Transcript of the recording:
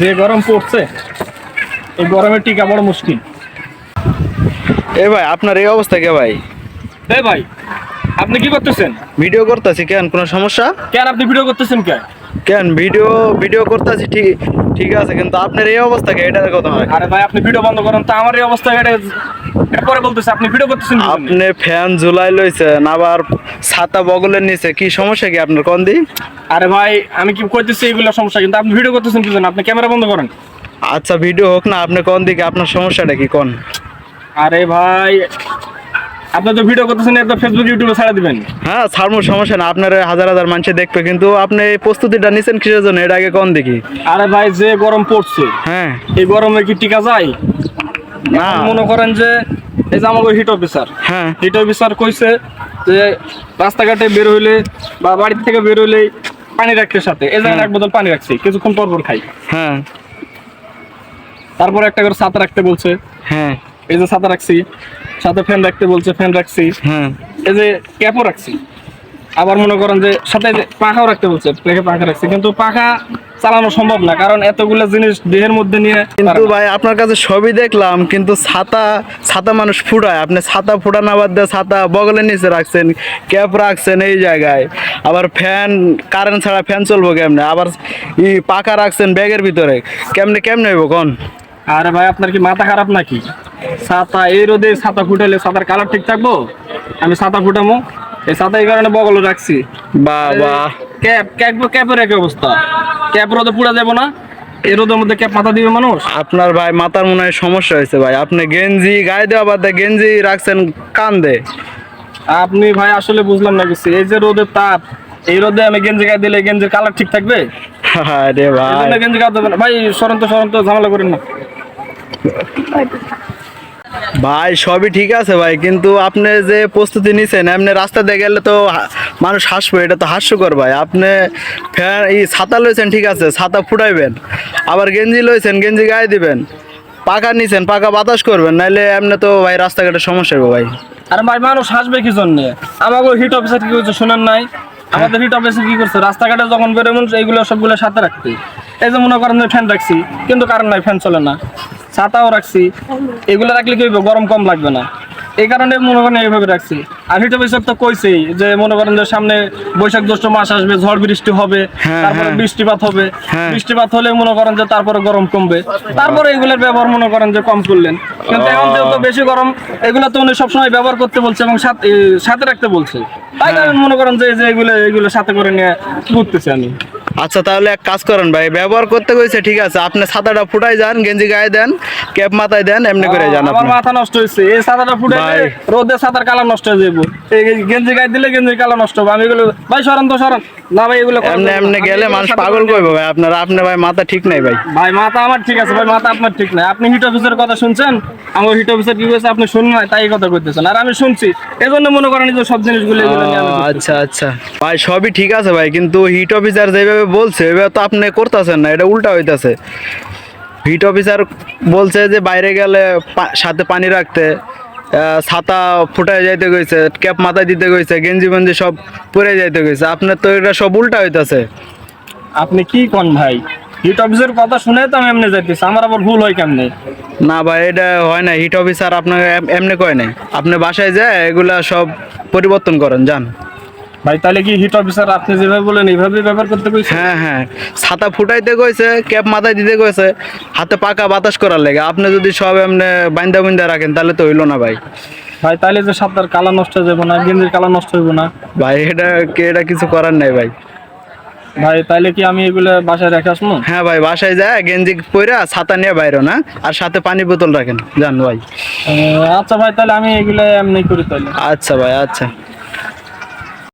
যে গরম পড়ছে এই গরমে টিকা বড় মুশকিল। এ ভাই আপনার এই অবস্থা কে ভাই? এ ভাই আপনি কি করতেছেন? ভিডিও করতেছি কেন? কোনো সমস্যা? কেন আপনি ভিডিও করতেছেন কেন কেন ভিডিও ভিডিও করতেছি ঠিক ঠিক আছে কিন্তু আপনার এই অবস্থা কে? এটার কথা নয়। আরে ভাই আপনি ভিডিও বন্ধ করেন তো আমার এই অবস্থা এটা এটা পরে বলতেছে আপনি ভিডিও করতেছেন আপনি ফ্যান ঝুলাই লইছেন আবার ছাতা বগলের নিচে কি সমস্যা কি আপনার কোন দি আরে ভাই আমি কি কইতেছি এগুলো সমস্যা কিন্তু আপনি ভিডিও করতেছেন কি আপনি ক্যামেরা বন্ধ করেন। আচ্ছা ভিডিও হোক না আপনি কোন দিকে আপনার সমস্যাটা কি কোন? আরে ভাই আপনি তো ভিডিও করতেছেন এটা ফেসবুক ইউটিউবে ছাড়া দিবেন। হ্যাঁ ছাড়মুর সমস্যা না। আপনার হাজার হাজার মানুষে দেখবে কিন্তু আপনি এই প্রস্তুতিটা নিছেন কিসের জন্য? এটা আগে কোন দেখি আরে ভাই যে গরম পড়ছে হ্যাঁ। এই গরমে কি টিকা যায়? না। মনে করেন যে এই যে আমাকে হিট অফিসার হ্যাঁ। হিট অফিসার কইছে যে রাস্তাঘাটে বের হইলে বা বাড়ি থেকে বের হইলে পানি রাখতে সাথে। এই জায়গায় হ্যাঁ। এক বোতল পানি রাখছি কিছুক্ষণ পর পর খাই। হ্যাঁ। তারপর একটা করে ছাতা রাখতে বলছে। হ্যাঁ। এই যে ছাতা রাখছি সাথে ফ্যান রাখতে বলছে ফ্যান রাখছি। হ্যাঁ এই যে ক্যাপও রাখছি। আবার মনে করেন যে সাথে পাখাও রাখতে বলছে প্লেকে পাখা রাখছি। কিন্তু পাখা চালানো সম্ভব না কারণ এতগুলো জিনিস দেহের মধ্যে নিয়ে কিন্তু ভাই আপনার কাছে সবই দেখলাম কিন্তু ছাতা ছাতা মানুষ ফুটায়। আপনি ছাতা ফুটানো বাদ দিয়ে ছাতা বগলের নিচে রাখছেন ক্যাপ রাখছেন এই জায়গায়। আবার ফ্যান কারেন্ট ছাড়া ফ্যান চলবো কেমনে? আবার ই পাখা রাখছেন ব্যাগের ভিতরে। কেমনে কেমনে হইব কোন? আরে ভাই আপনার কি মাথা খারাপ নাকি? ছাতা এই রোদে ছাতা ফুটাইলে ছাতার কালার ঠিক থাকব? আমি ছাতা ফুটামো। এই ছাতা এই কারণে বগল রাখছি। বাবা। ক্যাপ ক্যাপ ক্যাপের একই অবস্থা। ক্যাপ রোদে পুড়া যাব না। এই রোদের মধ্যে ক্যাপ মাথা দিবে মানুষ। আপনার ভাই মাথার মনে হয় সমস্যা হয়েছে ভাই। আপনি গেঞ্জি গায়ে দেওয়া বাদ গেঞ্জি রাখছেন কান্দে। আপনি ভাই আসলে বুঝলাম না কিছু। এই যে রোদের তাপ এই রোদে আমি গেঞ্জি গায়ে দিলে গেঞ্জির কালার ঠিক থাকবে? আরে এই ভাই গেঞ্জি গায়ে দেবেন ভাই সরন্ত সরন্ত ঝামেলা করেন না। ভাই, সবই ঠিক আছে ভাই, কিন্তু আপনি যে প্রস্তুতি নিছেন রাস্তা দিয়ে গেলে তো মানুষ হাসবে, এটা তো হাস্যকর ভাই। আপনি ফ্যান, এই ছাতা লইছেন, ঠিক আছে, ছাতা ফুটাইবেন, আবার গেঞ্জি লইছেন, গেঞ্জি গায়ে দিবেন পাকা নিছেন পাকা বাতাস করবেন, নাইলে এমনি তো ভাই রাস্তাঘাটে সমস্যা হবে ভাই। আর ভাই, মানুষ হাসবে কি জন্য আমাকে হিট অফিসার কি করছে শোনেন নাই? আমাদের হিট অফিসার কি করছে? রাস্তাঘাটে যখন বেরোয়, মানুষ এইগুলো সবগুলো সাথে রাখতে এই যে মনে করেন যে ফ্যান রাখছি, কিন্তু কারণ নাই ফ্যান চলে না। ছাতাও রাখছি। এগুলো রাখলে কি হইবে? গরম কম লাগবে না। এই কারণে মনে করেন এইভাবে রাখছি। আর হিট অফিসার তো কইছেই যে মনে করেন যে সামনে বৈশাখ জ্যৈষ্ঠ মাস আসবে ঝড় বৃষ্টি হবে হ্যাঁ, তারপরে হ্যাঁ। বৃষ্টিপাত হবে। হ্যাঁ। বৃষ্টিপাত হলে মনে করেন যে তারপরে গরম কমবে। তারপরে এগুলোর ব্যবহার মনে করেন যে কম করলেন। কিন্তু এখন যেহেতু বেশি গরম এগুলো তো উনি সবসময় ব্যবহার করতে বলছে এবং সাথে সাথে রাখতে বলছে। তাই। কারণ মনে করেন যে এগুলো এগুলো সাথে করে নিয়ে ঘুরতেছি আমি। আচ্ছা তাহলে এক কাজ করেন ভাই ব্যবহার করতে কইছে ঠিক আছে আপনি ছাতাটা ফুটাই যান গেঞ্জি গায়ে দেন ক্যাপ মাথায় দেন এমনি করে যান আমার মাথা নষ্ট হয়েছে এই সাদাটা ফুটে ভাই। রোদে সাদার কালার নষ্ট হয়ে যাব এই গেঞ্জি গায়ে দিলে গেঞ্জির কালার নষ্ট হবে আমি এগুলো ভাই সরান তো সরান। না ভাই এগুলো এমনি এমনি গেলে মানুষ পাগল করবে ভাই আপনার আপনি ভাই মাথা ঠিক নাই ভাই। ভাই মাথা আমার ঠিক আছে ভাই মাথা আপনার ঠিক নাই। আপনি হিট অফিসের কথা শুনছেন? আমার হিট অফিসার কি করেছে আপনি শুনুন না তাই কথা করতেছেন আর আমি শুনছি এই জন্য মনে করেন যে সব জিনিসগুলো এগুলো। আচ্ছা আচ্ছা। ভাই সবই ঠিক আছে ভাই কিন্তু হিট অফিসার যেভাবে বলছে ওইভাবে তো আপনি করতেছেন না এটা উল্টা হইতাছে। হিট অফিসার বলছে যে বাইরে গেলে সাথে পানি রাখতে ছাতা ফুটায় যাইতে গেছে ক্যাপ মাথায় দিতে গেছে গেঞ্জি মেঞ্জি সব পরে যাইতে গেছে আপনার তো এটা সব উল্টা হইতাছে। আপনি কি কোন ভাই? হিট অফিসের কথা শুনে তো আমি এমনি যাইতেছি আমার আবার ভুল হয় কেমনে? না ভাই এটা হয় না হিট অফিসার আপনাকে এমনি কয় নাই আপনি বাসায় যায় এগুলা সব পরিবর্তন করেন যান। ভাই তাহলে কি হিট অফিসার আপনি যেভাবে বলেন এইভাবে ব্যবহার করতে কইছে? হ্যাঁ হ্যাঁ। ছাতা ফুটাইতে কইছে ক্যাপ মাথায় দিতে কইছে হাতে পাকা বাতাস করার লাগে। আপনি যদি সব এমনি বাইন্দা বুন্দা রাখেন তাহলে তো হইল না ভাই। ভাই তাহলে যে সাতটার কালার নষ্ট হয়ে যাব না গেঞ্জির কালার নষ্ট হইব না। ভাই এটা কে এটা কিছু করার নাই ভাই। ভাই তাহলে কি আমি এগুলো বাসায় রেখে আসব? হ্যাঁ ভাই বাসায় যায় গেঞ্জি পইরা ছাতা নিয়ে বাইরো না আর সাথে পানি বোতল রাখেন যান ভাই। আচ্ছা ভাই তাহলে আমি এগুলো এমনি করি তাহলে। আচ্ছা ভাই আচ্ছা।